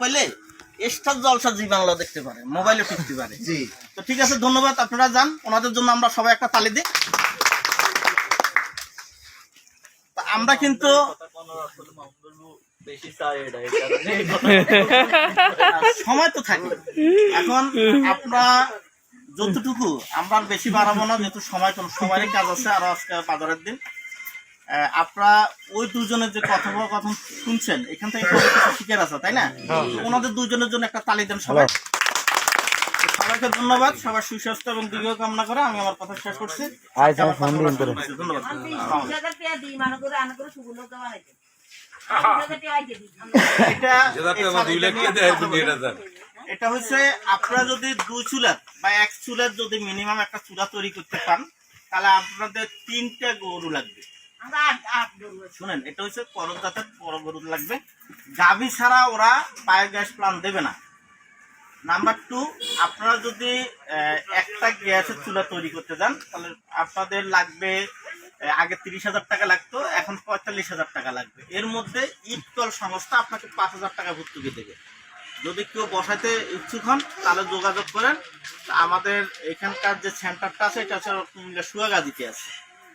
পাইলে এক্সট্রা জলসা জি বাংলা দেখতে পারে মোবাইলে টিপতে পারে। জি। তো ঠিক আছে ধন্যবাদ আপনারা যান ওনাদের জন্য আমরা সবাই একটা তালি দিই। আমরা কিন্তু সময় তো থাকে। এখন আমরা যতটুকু আমরা বেশি বাড়াবো না যেহেতু সময় কম সময়ের কাজ আছে আরও আজকে বাজারের দিন। আপনারা ওই দুজনের যে কথোপকথন শুনছেন এখান থেকে কত আছে তাই না? ওনাদের দুজনের জন্য একটা তালি দেন সবাই। সবাইকে ধন্যবাদ সবার সুস্বাস্থ্য এবং দীর্ঘ কামনা করে আমি আমার কথা শেষ করছি। ধন্যবাদ। এটা এটা হচ্ছে আপনারা যদি দুই চুলার বা এক চুলার যদি মিনিমাম একটা চুলা তৈরি করতে পান তাহলে আপনাদের তিনটা গরু লাগবে। শুনেন, এটা হচ্ছে করজ জাতের বড় লাগবে। গাভী ছাড়া ওরা বায়োগ্যাস প্লান দেবে না। নাম্বার টু আপনারা যদি একটা গ্যাসের চুলা তৈরি করতে যান, তাহলে আপনাদের লাগবে আগে তিরিশ হাজার টাকা লাগতো, এখন পঁয়তাল্লিশ হাজার টাকা লাগবে। এর মধ্যে ইটকল সংস্থা আপনাকে পাঁচ হাজার টাকা ভর্তুকি দেবে। যদি কেউ বসাতে ইচ্ছুক হন, তাহলে যোগাযোগ করেন। আমাদের এখানকার যে সেন্টারটা আছে, এটা হচ্ছে কুমিল্লা আছে।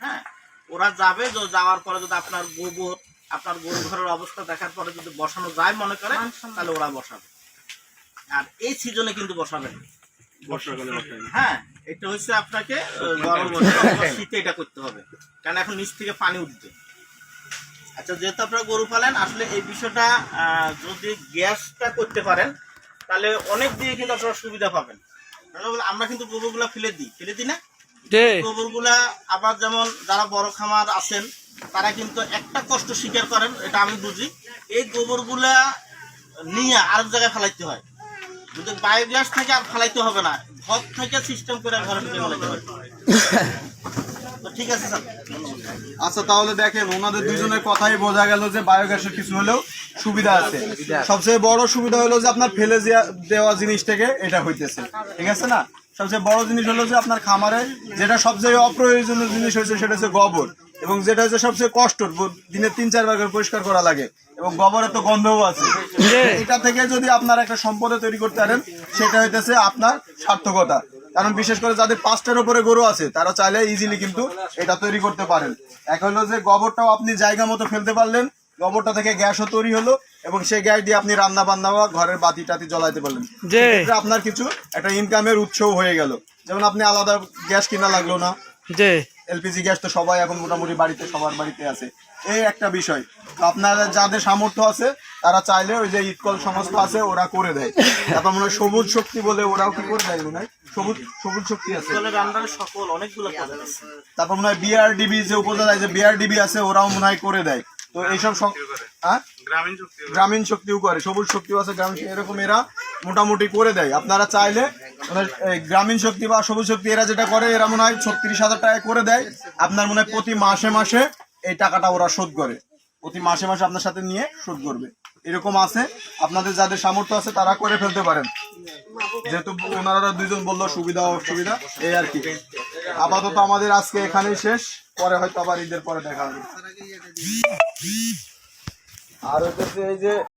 হ্যাঁ? ওরা যাবে যাওয়ার পরে যদি আপনার গোবর আপনার গরু ঘরের অবস্থা দেখার পরে যদি বসানো যায় মনে করে তাহলে ওরা বসাবে। আর এই সিজনে কিন্তু বসাবেন হ্যাঁ এটা হচ্ছে আপনাকে গরম শীতে এটা করতে হবে। কারণ এখন নিচ থেকে পানি উঠবে। আচ্ছা যেহেতু আপনারা গরু পালেন আসলে এই বিষয়টা আহ, যদি গ্যাসটা করতে পারেন তাহলে অনেক দিকে কিন্তু আপনারা সুবিধা পাবেন। আমরা কিন্তু গোবরগুলা ফেলে দিই। ফেলে দিই না? গোবরগুলা আবার যেমন যারা বড় খামার আছেন তারা কিন্তু একটা কষ্ট স্বীকার করেন এটা আমি বুঝি। এই গোবরগুলা নিয়ে আরেক জায়গায় ফেলাইতে হয়। যদি বায়োগ্যাস থেকে আর ফেলাইতে হবে না ঘর থেকে সিস্টেম করে ঘরে ঢুকে ফেলাইতে হয়। ঠিক আছে স্যার। আচ্ছা তাহলে দেখেন ওনাদের দুজনের কথাই বোঝা গেল যে বায়োগ্যাসের কিছু হলেও সুবিধা আছে। সবচেয়ে বড় সুবিধা হলো যে আপনার ফেলে দেওয়া জিনিস থেকে এটা হইতেছে। ঠিক আছে না? সবচেয়ে বড় জিনিস হলো যে আপনার খামারে যেটা সবচেয়ে অপ্রয়োজনীয় জিনিস হয়েছে সেটা হচ্ছে গোবর এবং যেটা হচ্ছে সবচেয়ে কষ্টর ব- দিনে তিন চারবার করে পরিষ্কার করা লাগে এবং গোবরের তো গন্ধও আছে। এটা থেকে যদি আপনার একটা সম্পদে তৈরি করতে পারেন সেটা হইতেছে আপনার সার্থকতা। কারণ বিশেষ করে যাদের পাঁচটার উপরে গরু আছে তারা চাইলে ইজিলি কিন্তু এটা তৈরি করতে পারেন। এক হলো যে গোবরটাও আপনি জায়গা মতো ফেলতে পারলেন গোবরটা থেকে গ্যাসও তৈরি হলো এবং সেই গ্যাস দিয়ে আপনি রান্না বান্না বা ঘরের বাতি টাতি জ্বলাইতে পারলেন। যে আপনার কিছু একটা ইনকামের উৎসও হয়ে গেল। যেমন আপনি আলাদা গ্যাস কিনা লাগল না। যে এলপিজি গ্যাস তো সবাই এখন মোটামুটি বাড়িতে সবার বাড়িতে আছে। এই একটা বিষয়। তো আপনারা যাদের সামর্থ্য আছে তারা চাইলে ওই যে ইটকল সংস্থা আছে ওরা করে দেয়। তারপর মনে হয় সবুজ শক্তি বলে ওরাও কি করে দেয় মনে হয়? সবুজ সবুজ শক্তি আছে। সকল অনেকগুলো তারপর মনে হয় বিআরডিবি যে উপজেলায় যে বিআরডিবি আছে ওরাও মনে হয় করে দেয়। তো এইসব হ্যাঁ? গ্রামীণ শক্তিও করে। সবুজ শক্তিও আছে গ্রামীণ এরকম এরা মোটামুটি করে দেয়। আপনারা চাইলে এই গ্রামীণ শক্তি বা সবুজ শক্তি এরা যেটা করে এরা মনে হয় ছত্রিশ হাজার টাকা করে দেয়। আপনার মনে হয় প্রতি মাসে মাসে এই টাকাটা ওরা শোধ করে। প্রতি মাসে মাসে আপনার সাথে নিয়ে শোধ করবে। এরকম আছে। আপনাদের যাদের সামর্থ্য আছে তারা করে ফেলতে পারেন। যেহেতু ওনারা দুইজন বলল সুবিধা অসুবিধা এই আর কি। আপাতত আমাদের আজকে এখানেই শেষ। পরে হয়তো আবার ঈদের পরে দেখা হবে। আর হচ্ছে এই যে